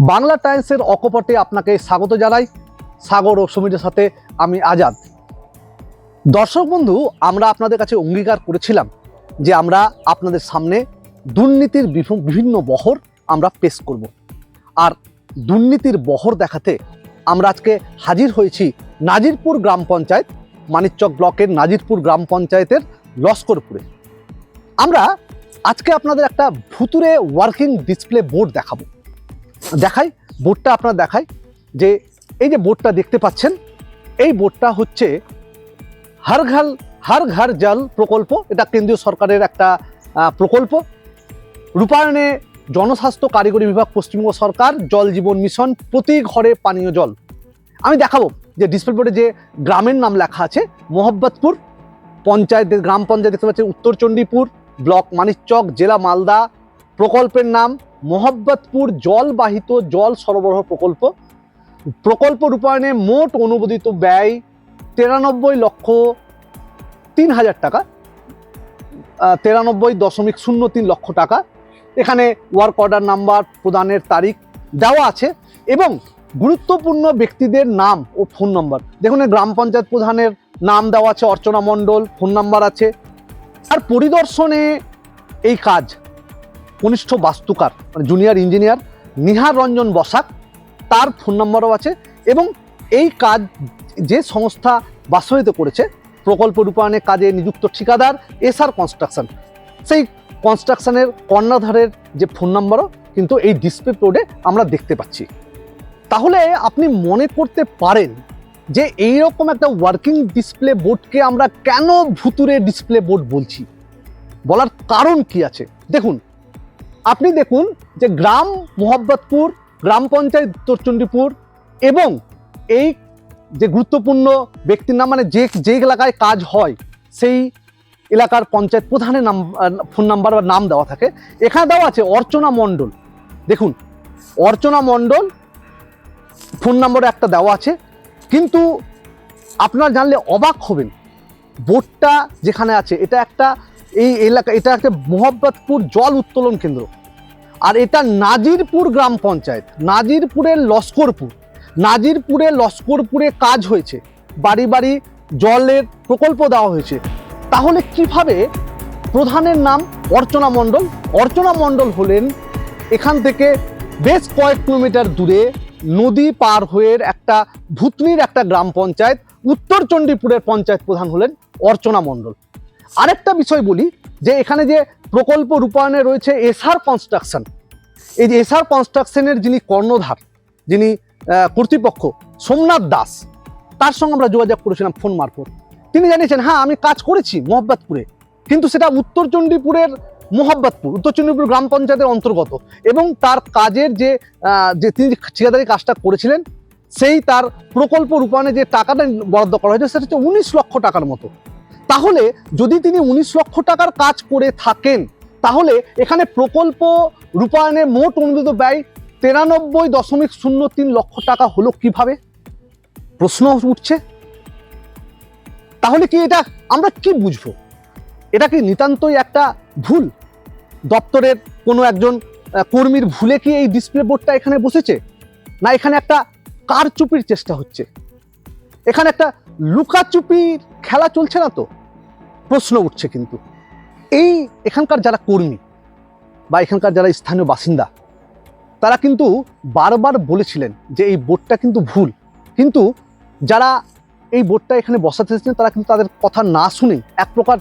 বাংলা টাইমসের অকপটে আপনাকে স্বাগত জানাই। সাগর ও সমীরের সাথে আমি আজাদ। দর্শক বন্ধু, আমরা আপনাদের কাছে অঙ্গীকার করেছিলাম যে আমরা আপনাদের সামনে দুর্নীতির বিভি- বিভিন্ন বহর আমরা পেশ করব। আর দুর্নীতির বহর দেখাতে আমরা আজকে হাজির হয়েছি নাজিরপুর গ্রাম পঞ্চায়েত, মানিকচক ব্লকের নাজিরপুর গ্রাম পঞ্চায়েতের লস্করপুরে। আমরা আজকে আপনাদের একটা ভুতুরে ওয়ার্কিং ডিসপ্লে বোর্ড দেখাবো। দেখাই, বোর্ডটা আপনার দেখাই, যে এই যে বোর্ডটা দেখতে পাচ্ছেন, এই বোর্ডটা হচ্ছে হর ঘর হর ঘর জল প্রকল্প, এটা কেন্দ্রীয় সরকারের একটা প্রকল্প। রূপায়ণে জনস্বাস্থ্য কারিগরি বিভাগ, পশ্চিমবঙ্গ সরকার, জল জীবন মিশন, প্রতি ঘরে পানীয় জল। আমি দেখাবো যে ডিসপ্লে বোর্ডে যে গ্রামের নাম লেখা আছে, মোহাব্বতপুর, পঞ্চায়েত, গ্রাম পঞ্চায়েত, দেখতে পাচ্ছেন উত্তর চণ্ডীপুর, ব্লক মানিকচক, জেলা মালদা প্রকল্পের নাম মোহাব্বতপুর জলবাহিত জল সরবরাহ প্রকল্প। প্রকল্প রূপায়ণে মোট অনুমোদিত ব্যয় তিরানব্বই লক্ষ তিন হাজার টাকা তিরানব্বই দশমিক শূন্য তিন লক্ষ টাকা। এখানে ওয়ার্ক অর্ডার নাম্বার প্রদানের তারিখ দেওয়া আছে এবং গুরুত্বপূর্ণ ব্যক্তিদের নাম ও ফোন নম্বর দেখুন গ্রাম পঞ্চায়েত প্রধানের নাম দেওয়া আছে অর্চনা মণ্ডল ফোন নাম্বার আছে। আর পরিদর্শনে এই কাজ কনিষ্ঠ বাস্তুকার মানে জুনিয়র ইঞ্জিনিয়ার নিহার রঞ্জন বসাক, তার ফোন নম্বরও আছে এবং এই কাজ যে সংস্থা বাস্তবায়িত করেছে, প্রকল্প রূপায়ণে কাজে নিযুক্ত ঠিকাদার এসআর কনস্ট্রাকশন সেই কনস্ট্রাকশনের কর্ণাধারের যে ফোন নম্বরও কিন্তু এই ডিসপ্লে বোর্ডে আমরা দেখতে পাচ্ছি। তাহলে আপনি মনে করতে পারেন যে এই রকম একটা ওয়ার্কিং ডিসপ্লে বোর্ডকে আমরা কেন ভুতুরে ডিসপ্লে বোর্ড বলছি? বলার কারণ কি আছে? দেখুন আপনি দেখুন যে গ্রাম মোহাব্বতপুর গ্রাম পঞ্চায়েত উত্তরচণ্ডীপুর এবং এই যে গুরুত্বপূর্ণ ব্যক্তির নাম মানে যে যে এলাকায় কাজ হয়, সেই এলাকার পঞ্চায়েত প্রধানের নাম ফোন নাম্বার বা নাম দেওয়া থাকে। এখানে দেওয়া আছে অর্চনা মণ্ডল। দেখুন, অর্চনা মণ্ডল ফোন নম্বরে একটা দেওয়া আছে, কিন্তু আপনারা জানলে অবাক হবেন। বোর্ডটা যেখানে আছে, এটা একটা এই এলাকা, এটা একটা মোহাব্বতপুর জল উত্তোলন কেন্দ্র। আর এটা নাজিরপুর গ্রাম পঞ্চায়েত। নাজিরপুরের লস্করপুর। নাজিরপুরে লস্করপুরে কাজ হয়েছে। বাড়ি বাড়ি জলের প্রকল্প দেওয়া হয়েছে। তাহলে কীভাবে প্রধানের নাম অর্চনা মণ্ডল? অর্চনা মণ্ডল হলেন এখান থেকে বেশ কয়েক কিলোমিটার দূরে নদী পার হয়ে একটা ভুতনির একটা গ্রাম পঞ্চায়েত। উত্তর চণ্ডীপুরের পঞ্চায়েত প্রধান হলেন অর্চনা মণ্ডল। আরেকটা বিষয় বলি যে এখানে যে প্রকল্প রূপায়ণে রয়েছে এসআর কনস্ট্রাকশন এই যে এসআর কনস্ট্রাকশনের যিনি কর্ণধার, যিনি কর্তৃপক্ষ সোমনাথ দাস, তার সঙ্গে আমরা যোগাযোগ করেছিলাম ফোন মারফত। তিনি জানিয়েছেন হ্যাঁ আমি কাজ করেছি মোহাব্বতপুরে, কিন্তু সেটা উত্তর চণ্ডীপুরের মোহাব্বতপুর, উত্তর চণ্ডীপুর গ্রাম পঞ্চায়েতের অন্তর্গত এবং তার কাজের যে যে তিনি ঠিকাদারি কাজটা করেছিলেন, সেই তার প্রকল্প রূপায়ণে যে টাকাটা বরাদ্দ করা হয়েছে, সেটা হচ্ছে উনিশ লক্ষ টাকার মতো। তাহলে যদি তিনি উনিশ লক্ষ টাকার কাজ করে থাকেন, তাহলে এখানে প্রকল্প রূপায়ণে মোট অনুমোদিত ব্যয় তিরানব্বই দশমিক শূন্য তিন লক্ষ টাকা হলো কীভাবে? প্রশ্ন উঠছে। তাহলে কি এটা আমরা কি বুঝব? এটা কি নিতান্তই একটা ভুল? দপ্তরের কোনো একজন কর্মীর ভুলে কি এই ডিসপ্লে বোর্ডটা এখানে বসেছে? না, এখানে একটা কারচুপির চেষ্টা হচ্ছে। এখানে একটা লুকাচুপির খেলা চলছে না তো? প্রশ্ন উঠছে কিন্তু। এই এখানকার যারা কর্মী বা এখানকার যারা স্থানীয় বাসিন্দা, তারা কিন্তু বারবার বলেছিলেন যে এই বোর্ডটা কিন্তু ভুল। কিন্তু যারা এই বোর্ডটা এখানে বসাতে এসেছেন, তারা কিন্তু তাদের কথা না শুনেই এক প্রকার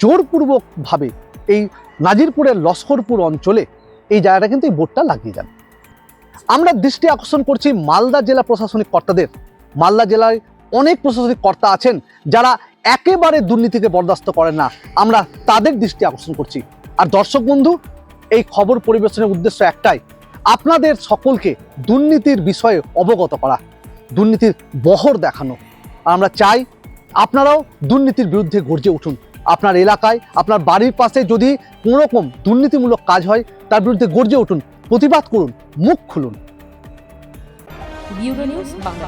জোরপূর্বকভাবে এই নাজিরপুরের লস্করপুর অঞ্চলে এই জায়গাটা কিন্তু এই বোর্ডটা লাগিয়ে যান আমরা দৃষ্টি আকর্ষণ করছি মালদা জেলা প্রশাসনিক কর্তাদের। মালদা জেলায় অনেক প্রশাসনিক কর্তা আছেন যারা একেবারে দুর্নীতিকে বরদাস্ত করেন না। আমরা তাদের দৃষ্টি আকর্ষণ করছি। আর দর্শক বন্ধু, এই খবর পরিবেশনের উদ্দেশ্য একটাই। আপনাদের সকলকে দুর্নীতির বিষয়ে অবগত করা, দুর্নীতির বহর দেখানো। আমরা চাই আপনারাও দুর্নীতির বিরুদ্ধে গর্জে উঠুন। আপনার এলাকায়, আপনার বাড়ির পাশে যদি কোনো রকম দুর্নীতিমূলক কাজ হয়, তার বিরুদ্ধে গর্জে উঠুন, প্রতিবাদ করুন, মুখ খুলুন। নিউজ বাংলা